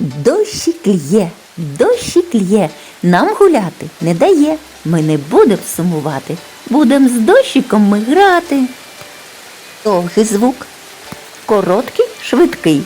Дощик лє, дощик лє, нам гуляти не дає. Ми не будемо сумувати, будем з дощиком ми грати. Довгий звук, короткий, швидкий.